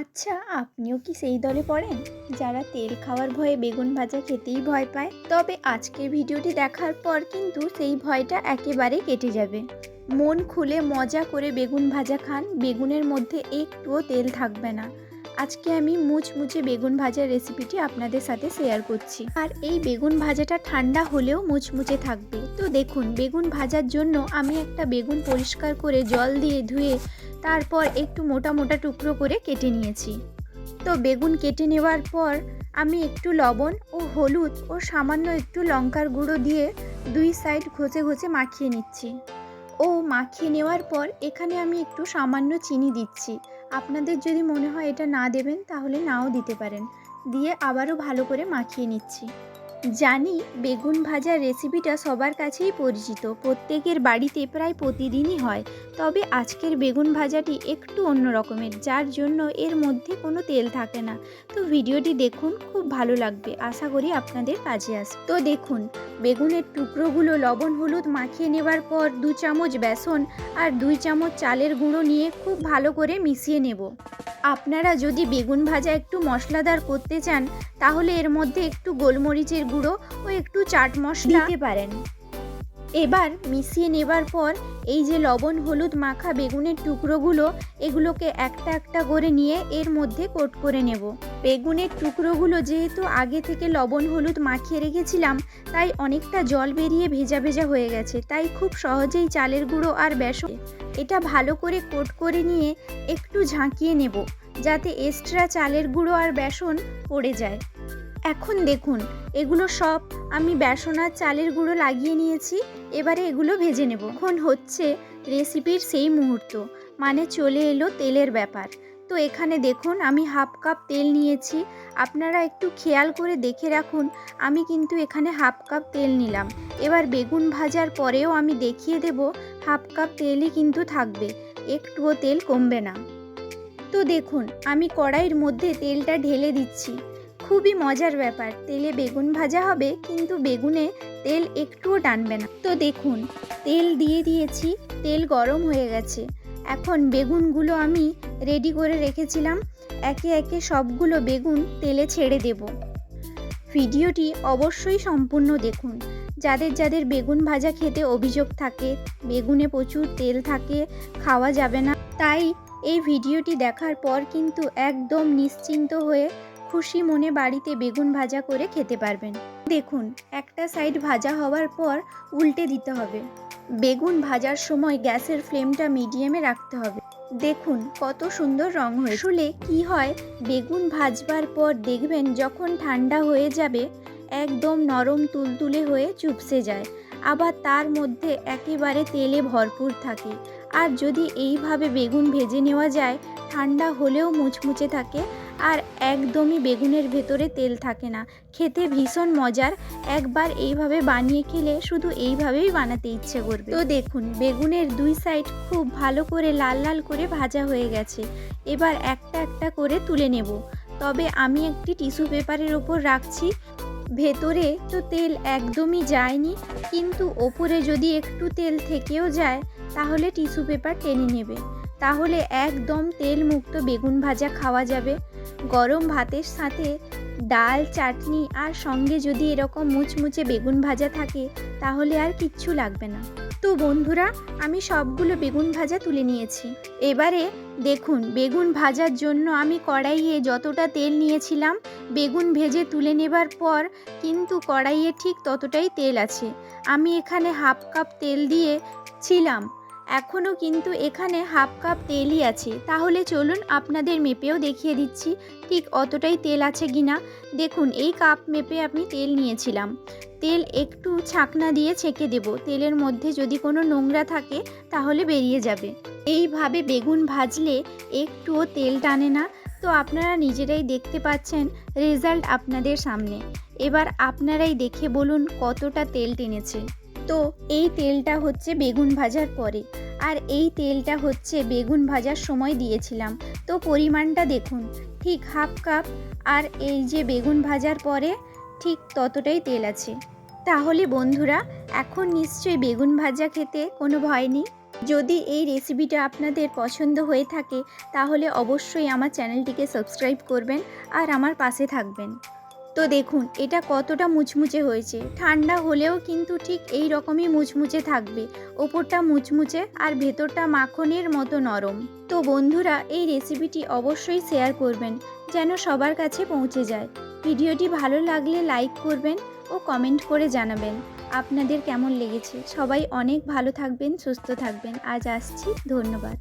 আচ্ছা আপনিও কি সেই দলে পড়েন? যারা তেল খাওয়ার ভয়ে বেগুন ভাজা খেতেই ভয় পায়। তবে আজকের ভিডিওটি দেখার পর কিন্তু সেই ভয়টা একেবারে কেটে যাবে। মন খুলে মজা করে বেগুন ভাজা খান, বেগুনের মধ্যে একটুও তেল থাকবে না। আজকে আমি মুচমুচে বেগুন ভাজার রেসিপিটি আপনাদের সাথে শেয়ার করছি। আর এই বেগুন ভাজাটা ঠান্ডা হলেও মুচমুচে থাকবে। তো দেখুন, বেগুন ভাজার জন্য আমি একটা বেগুন পরিষ্কার করে জল দিয়ে ধুয়ে তারপর একটু মোটা মোটা টুকরো করে কেটে নিয়েছি। তো বেগুন কেটে নেওয়ার পর আমি একটু লবণ ও হলুদ ও সামান্য একটু লঙ্কার গুঁড়ো দিয়ে দুই সাইড ঘষে ঘষে মাখিয়ে নিচ্ছি। ও মাখিয়ে নেওয়ার পর এখানে আমি একটু সামান্য চিনি দিচ্ছি। আপনাদের যদি মনে হয় এটা না দেবেন তাহলে নাও দিতে পারেন। দিয়ে আবারও ভালো করে মাখিয়ে নিচ্ছি। জানি বেগুন ভাজার রেসিপিটা সবার কাছেই পরিচিত। প্রত্যেকের বাড়িতে প্রায় প্রতিদিনই হয়। তবে আজকের বেগুন ভাজাটি একটু অন্য রকমের, যার জন্য এর মধ্যে কোনো তেল থাকে না। তো ভিডিওটি দেখুন, খুব ভালো লাগবে। আশা করি আপনাদের কাজে আসবে। তো দেখুন, বেগুনের টুকরোগুলো লবণ হলুদ মাখিয়ে নেবার পর দু চামচ বেসন আর দুই চামচ চালের গুঁড়ো নিয়ে খুব ভালো করে মিশিয়ে নেব। আপনারা যদি বেগুন ভাজা একটু মশলাদার করতে চান, তাহলে এর মধ্যে একটু গোলমরিচের গুঁড়ো ও একটু চাট মশলা দিতে পারেন। এবার মিশিয়ে নেবার পর এই যে লবণ, হলুদ মাখা বেগুনের টুকরোগুলো, এগুলোকে একটা একটা করে নিয়ে এর মধ্যে কোট করে নেব। বেগুনের টুকরোগুলো যেহেতু আগে থেকে লবণ, হলুদ মাখিয়ে রেখেছিলাম, তাই অনেকটা জল বেরিয়ে ভেজা ভেজা হয়ে গেছে। তাই খুব সহজেই চালের গুঁড়ো আর বেসন এটা ভালো করে কোট করে নিয়ে একটু ঝাঁকিয়ে নেব, যাতে এক্সট্রা চালের গুঁড়ো আর বেসন পড়ে যায়। এখন দেখুন, এগুলো সব আমি বেসনার চালের গুঁড়ো লাগিয়ে নিয়েছি, এবারে এগুলো ভেজে নেব। এখন হচ্ছে রেসিপির সেই মুহূর্ত মানে চলে এলো তেলের ব্যাপার। তো এখানে দেখুন, আমি হাফ কাপ তেল নিয়েছি, আপনারা একটু খেয়াল করে দেখে রাখুন, আমি কিন্তু এখানে হাফ কাপ তেল নিলাম। এবার বেগুন ভাজার পরেও আমি দেখিয়ে দেব, হাফ কাপ তেলই কিন্তু থাকবে, একটুও তেল কমবে না। তো দেখুন, আমি কড়াইয়ের মধ্যে তেলটা ঢেলে দিচ্ছি। খুবই মজার ব্যাপার। তেলে বেগুন ভাজা হবে, কিন্তু বেগুনে তেল একটুও টানবে না। তো দেখুন, তেল দিয়ে দিয়েছি, তেল গরম হয়ে গেছে। এখন বেগুনগুলো আমি রেডি করে রেখেছিলাম। একে একে সবগুলো বেগুন তেলে ছেড়ে দেব। ভিডিওটি অবশ্যই সম্পূর্ণ দেখুন। যাদের যাদের বেগুন ভাজা খেতে অভিযোগ থাকে, বেগুনে প্রচুর তেল থাকে, খাওয়া যাবে না, তাই এই ভিডিওটি দেখার পর কিন্তু একদম নিশ্চিন্ত হয়ে খুশি মনে বাড়িতে বেগুন ভাজা করে খেতে পারবেন। দেখুন, একটা সাইড ভাজা হওয়ার পর উল্টে দিতে হবে। বেগুন ভাজার সময় গ্যাসের ফ্লেমটা মিডিয়ামে রাখতে হবে। দেখুন, কত সুন্দর রং হয়ে আসলে কি হয়, বেগুন ভাজবার পর দেখবেন যখন ঠান্ডা হয়ে যাবে, একদম নরম তুলতুলে হয়ে চুপসে যায়। আবার তার মধ্যে একেবারে তেলে ভরপুর থাকে। আর যদি এইভাবে বেগুন ভেজে নেওয়া যায়, ঠান্ডা হলেও মুচমুচে থাকে আর একদমই বেগুনের ভেতরে তেল থাকে না। খেতে ভীষণ মজার। একবার এইভাবে বানিয়ে খেলে শুধু এইভাবেই বানাতে ইচ্ছে করবে। তো দেখুন, বেগুনের দুই সাইড খুব ভালো করে লাল লাল করে ভাজা হয়ে গেছে। এবার একটা একটা করে তুলে নেব। তবে আমি একটি টিস্যু পেপারের ওপর রাখছি। ভেতরে তো তেল একদমই যায়নি, কিন্তু ওপরে যদি একটু তেল থেকেও যায়, তাহলে টিস্যু পেপার টেনে নেবে। তাহলে একদম তেল মুক্ত বেগুন ভাজা খাওয়া যাবে। গরম ভাতের সাথে ডাল, চাটনি আর সঙ্গে যদি এরকম মুচমুচে বেগুন ভাজা থাকে, তাহলে আর কিচ্ছু লাগবে না। তো বন্ধুরা, আমি সবগুলো বেগুন ভাজা তুলে নিয়েছি। এবারে দেখুন, বেগুন ভাজার জন্য আমি কড়াইয়ে যতটা তেল নিয়েছিলাম, বেগুন ভেজে তুলে নেবার পর কিন্তু কড়াইয়ে ঠিক ততটাই তেল আছে। আমি এখানে হাফ কাপ তেল দিয়ে ছিলাম এখনও কিন্তু এখানে হাফ কাপ তেলই আছে। তাহলে চলুন আপনাদের মেপেও দেখিয়ে দিচ্ছি, ঠিক অতটাই তেল আছে কি না। দেখুন, এই কাপ মেপে আমি তেল নিয়েছিলাম। তেল একটু ছাকনা দিয়ে ছেঁকে দেব। তেলের মধ্যে যদি কোনো নোংরা থাকে, তাহলে বেরিয়ে যাবে। এইভাবে বেগুন ভাজলে একটুও তেল টানে না। তো আপনারা নিজেরাই দেখতে পাচ্ছেন রেজাল্ট আপনাদের সামনে। এবার আপনারাই দেখে বলুন কতটা তেল টেনেছে। তো এই তেলটা হচ্ছে বেগুন ভাজার পরে। আর এই তেলটা হচ্ছে বেগুন ভাজার সময় দিয়েছিলাম। তো পরিমাণটা দেখুন, ঠিক হাফ কাপ আর এই যে বেগুন ভাজার পরে ঠিক ততটাই তেল আছে। তাহলে বন্ধুরা, এখন নিশ্চয়ই বেগুন ভাজা খেতে কোনো ভয় নেই? যদি এই রেসিপিটা আপনাদের পছন্দ হয়ে থাকে, তাহলে অবশ্যই আমার চ্যানেলটিকে সাবস্ক্রাইব করবেন আর আমার পাশে থাকবেন। তো দেখুন, এটা কতটা মুচমুচে হয়েছে। ঠান্ডা হলেও কিন্তু ঠিক এই রকমই মুচমুচে থাকবে। ওপরটা মুচমুচে আর ভেতরটা মাখনের মতো নরম। তো বন্ধুরা, এই রেসিপিটি অবশ্যই শেয়ার করবেন, যেন সবার কাছে পৌঁছে যায়। ভিডিওটি ভালো লাগলে লাইক করবেন ও কমেন্ট করে জানাবেন। আপনাদের কেমন লেগেছে? সবাই অনেক ভালো থাকবেন, সুস্থ থাকবেন। আজ আসছি, ধন্যবাদ।